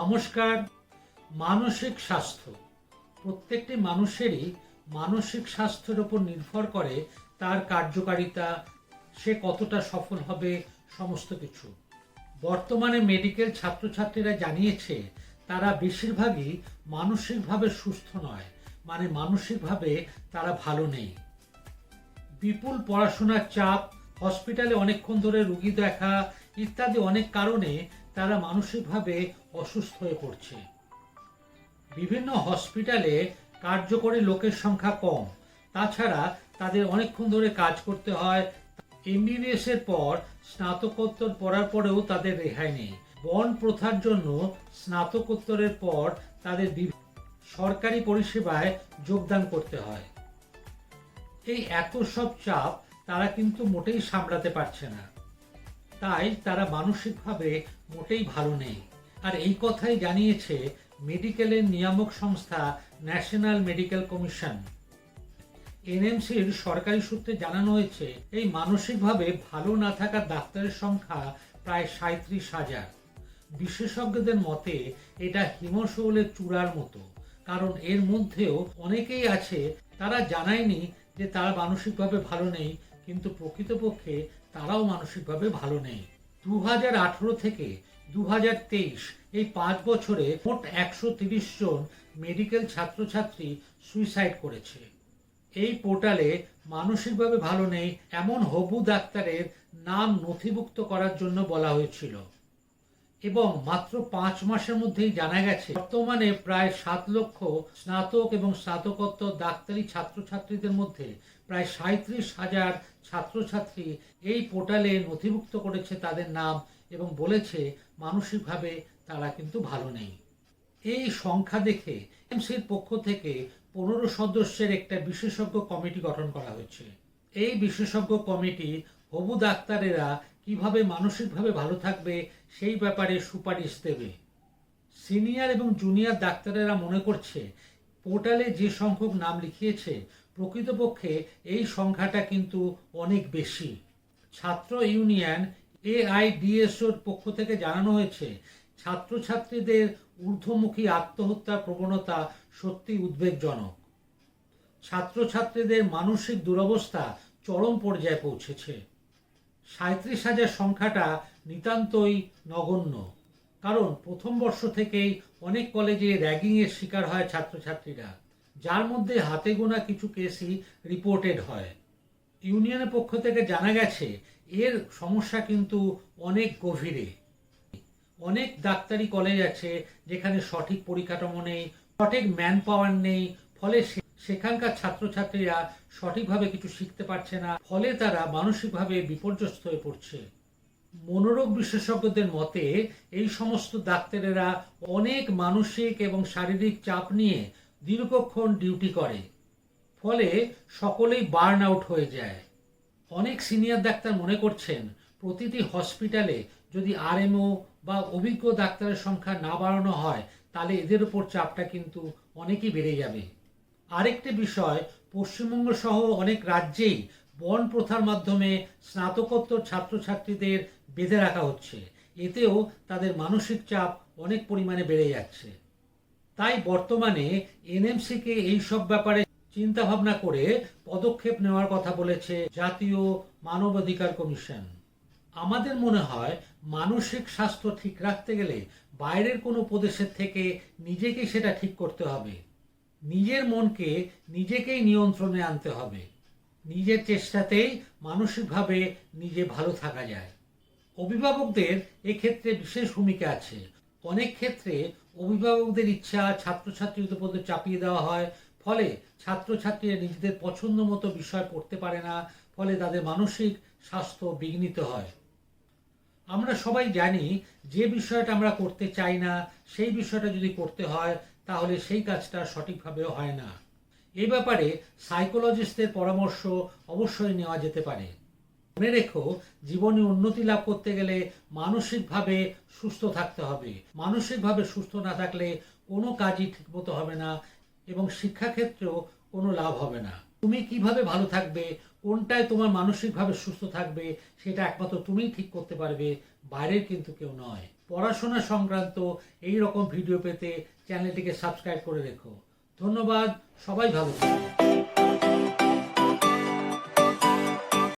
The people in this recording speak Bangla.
নমস্কার, মানসিক স্বাস্থ্য। প্রত্যেকটি মানুষেরই মানসিক স্বাস্থ্যের উপর নির্ভর করে তার কার্যকারিতা, সে কতটা সফল হবে, সমস্ত কিছু। বর্তমানে মেডিকেল ছাত্রছাত্রীরা জানিয়েছে, তারা বেশিরভাগই মানসিকভাবে সুস্থ নয় মানে মানসিকভাবে তারা ভালো নেই। বিপুল পড়াশোনার চাপ, হসপিটালে অনেকক্ষণ ধরে রুগী দেখা ইত্যাদি অনেক কারণে তারা মানসিকভাবে অসুস্থ হয়ে পড়ছে। বিভিন্ন হসপিটালে কার্যকরী লোকের সংখ্যা কম। তাছাড়া তাদের অনেকক্ষণ ধরে কাজ করতে হয়। এমবিবিএস এর পর স্নাতকোত্তর পড়ার পরেও তাদের রেহাই নেই। বন প্রথার জন্য স্নাতকোত্তরের পর তাদের সরকারি পরিষেবায় যোগদান করতে হয়। এই এত সব চাপ তারা কিন্তু মোটেই সামলাতে পারছে না। তাই তারা মানসিকভাবে মোটেই ভালো নেই। আর এই কথাই জানিয়েছে মেডিকেলের নিয়ামক সংস্থা ন্যাশনাল মেডিকেল কমিশন। এনএমসির সরকারি সূত্রে জানানো হয়েছে, এই মানসিকভাবে ভালো না থাকা ডাক্তারের সংখ্যা প্রায় সাঁত্রিশ হাজার। বিশেষজ্ঞদের মতে, এটা হিমশৌলের চূড়ার মতো, কারণ এর মধ্যেও অনেকেই আছে, তারা জানায়নি যে তারা মানসিকভাবে ভালো নেই, কিন্তু প্রকৃতপক্ষে তারাও মানসিকভাবে ভালো নেই। দু হাজার আঠেরো থেকে দু হাজার তেইশ, এই পাঁচ বছরে মোট একশো তিরিশ জন মেডিকেল ছাত্রছাত্রী সুইসাইড করেছে। এই পোর্টালে মানসিকভাবে ভালো নেই, এমন হবু ডাক্তারের নাম নথিভুক্ত করার জন্য বলা হয়েছিল। এবং মাত্র পাঁচ মাসের মধ্যেই জানা গেছে, বর্তমানে প্রায় সাত লক্ষ স্নাতক এবং স্নাতকোত্তর ডাক্তারি ছাত্রছাত্রীদের মধ্যে প্রায় সাঁত্রিশ হাজার ছাত্রছাত্রী এই পোর্টালে নথিভুক্ত করেছে তাদের নাম এবং বলেছে মানসিকভাবে তারা কিন্তু ভালো নেই। এই সংখ্যা দেখে এমসির পক্ষ থেকে পনেরো সদস্যের একটা বিশেষজ্ঞ কমিটি গঠন করা হয়েছে। এই বিশেষজ্ঞ কমিটি হবু ডাক্তারেরা কীভাবে মানসিকভাবে ভালো থাকবে সেই ব্যাপারে সুপারিশ দেবে। সিনিয়র এবং জুনিয়র ডাক্তারেরা মনে করছে, পোর্টালে যে সংখ্যক নাম লিখিয়েছে, প্রকৃতপক্ষে এই সংখ্যাটা কিন্তু অনেক বেশি। ছাত্র ইউনিয়ন এআইডিএসওর পক্ষ থেকে জানানো হয়েছে, ছাত্রছাত্রীদের ঊর্ধ্বমুখী আত্মহত্যার প্রবণতা সত্যি উদ্বেগজনক। ছাত্রছাত্রীদের মানসিক দুরবস্থা চরম পর্যায়ে পৌঁছেছে। সাঁত্রিশ হাজার সংখ্যাটা নিতান্তই নগণ্য। কারণ প্রথম বর্ষ থেকেই অনেক কলেজে র্যাগিংয়ের শিকার হয় ছাত্রছাত্রীরা, যার মধ্যে হাতে গোনা কিছু কেসই রিপোর্টেড হয়। ইউনিয়নের পক্ষ থেকে জানা গেছে, এর সমস্যা কিন্তু অনেক গভীরে। অনেক ডাক্তারি কলেজ আছে যেখানে সঠিক পরিকাঠামো নেই, সঠিক ম্যান পাওয়ার নেই, ফলে সেখানকার ছাত্রছাত্রীরা সঠিকভাবে কিছু শিখতে পারছে না, ফলে তারা মানসিকভাবে বিপর্যস্ত হয়ে পড়ছে। মনোরোগ বিশেষজ্ঞদের মতে, এই সমস্ত ডাক্তারেরা অনেক মানসিক এবং শারীরিক চাপ নিয়ে দীর্ঘক্ষণ ডিউটি করে, ফলে সকলেই বার্ন আউট হয়ে যায়। অনেক সিনিয়র ডাক্তার মনে করছেন, প্রতিটি হসপিটালে যদি আরএমও বা অভিজ্ঞ ডাক্তারের সংখ্যা না বাড়ানো হয়, তাহলে এদের উপর চাপটা কিন্তু অনেকই বেড়ে যাবে। আরেকটি বিষয় পশ্চিমবঙ্গ সহ অনেক রাজ্যেই বন প্রথার মাধ্যমে স্নাতকোত্তর ছাত্রছাত্রীদের বেঁধে রাখা হচ্ছে। এতেও তাদের মানসিক চাপ অনেক পরিমাণে বেড়ে যাচ্ছে। তাই বর্তমানে এনএমসিকে এই সব ব্যাপারে চিন্তা ভাবনা করে পদক্ষেপ নেওয়ার কথা বলেছে জাতীয় মানবাধিকার কমিশন। আমাদের মনে হয় মানসিক স্বাস্থ্য ঠিক রাখতে গেলে বাইরের কোনো উপদেশের থেকে নিজেকে সেটা ঠিক করতে হবে। নিজের মনকে নিজেকেই নিয়ন্ত্রণে আনতে হবে। নিজের চেষ্টাতেই মানসিকভাবে নিজে ভালো থাকা যায়। অভিভাবকদের এক্ষেত্রে বিশেষ ভূমিকা আছে। অনেক ক্ষেত্রে অভিভাবকদের ইচ্ছা ছাত্রছাত্রীদের উপর চাপিয়ে দেওয়া হয়। ফলে ছাত্রছাত্রীরা নিজেদের পছন্দ মতো বিষয় পড়তে পারে না। ফলে তাদের মানসিক স্বাস্থ্য বিঘ্নিত হয়। আমরা সবাই জানি যে বিষয়টা আমরা করতে চাই না, সেই বিষয়টা যদি করতে হয় তাহলে সেই কাজটা সঠিকভাবে হয় না। এ ব্যাপারে সাইকোলজিস্টদের পরামর্শ অবশ্যই নেওয়া যেতে পারে। মনে রেখো, জীবনে উন্নতি লাভ করতে গেলে মানসিকভাবে সুস্থ থাকতে হবে। মানসিকভাবে সুস্থ না থাকলে কোনো কাজই ঠিকমতো হবে না এবং শিক্ষাক্ষেত্রেও কোনো লাভ হবে না। তুমি কীভাবে ভালো থাকবে, কোনটায় তোমার মানসিকভাবে সুস্থ থাকবে, সেটা একমাত্র তুমিই ঠিক করতে পারবে, বাইরের কিন্তু কেউ নয়। পড়াশোনা সংক্রান্ত এই রকম ভিডিও পেতে চ্যানেলটিকে সাবস্ক্রাইব করে রেখো। ধন্যবাদ সবাই ভালো থাকো